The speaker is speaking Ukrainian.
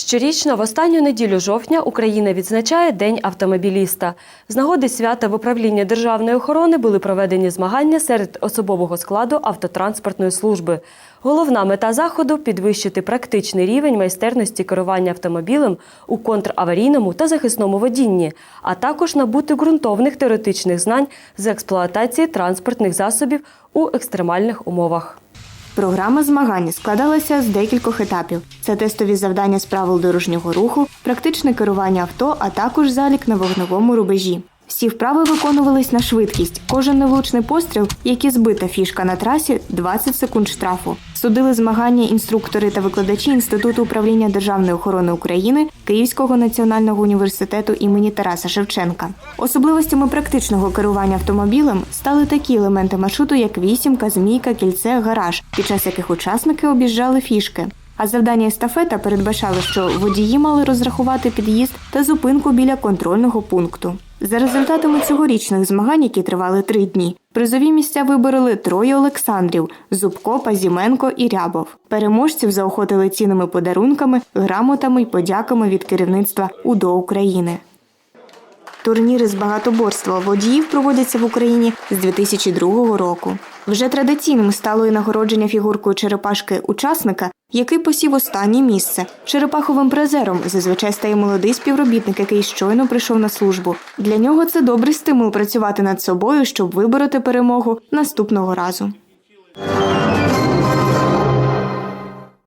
Щорічно в останню неділю жовтня Україна відзначає День автомобіліста. З нагоди свята в управлінні державної охорони були проведені змагання серед особового складу автотранспортної служби. Головна мета заходу підвищити практичний рівень майстерності керування автомобілем у контраварійному та захисному водінні, а також набути ґрунтовних теоретичних знань з експлуатації транспортних засобів у екстремальних умовах. Програма змагань складалася з декількох етапів: це тестові завдання з правил дорожнього руху, практичне керування авто, а також залік на вогневому рубежі. Всі вправи виконувались на швидкість. Кожен невлучний постріл, як і збита фішка на трасі, 20 секунд штрафу. Судили змагання інструктори та викладачі Інституту управління державної охорони України Київського національного університету імені Тараса Шевченка. Особливостями практичного керування автомобілем стали такі елементи маршруту, як вісімка, змійка, кільце, гараж, під час яких учасники об'їжджали фішки. А завдання естафета передбачало, що водії мали розрахувати під'їзд та зупинку біля контрольного пункту. За результатами цьогорічних змагань, які тривали три дні, призові місця вибороли троє Олександрів Зубко, Пазіменко і Рябов. Переможців заохотили цінними подарунками, грамотами й подяками від керівництва УДО України. Турніри з багатоборства водіїв проводяться в Україні з 2002 року. Вже традиційним стало і нагородження фігуркою черепашки учасника, який посів останнє місце. Черепаховим призером зазвичай стає молодий співробітник, який щойно прийшов на службу. Для нього це добрий стимул працювати над собою, щоб вибороти перемогу наступного разу.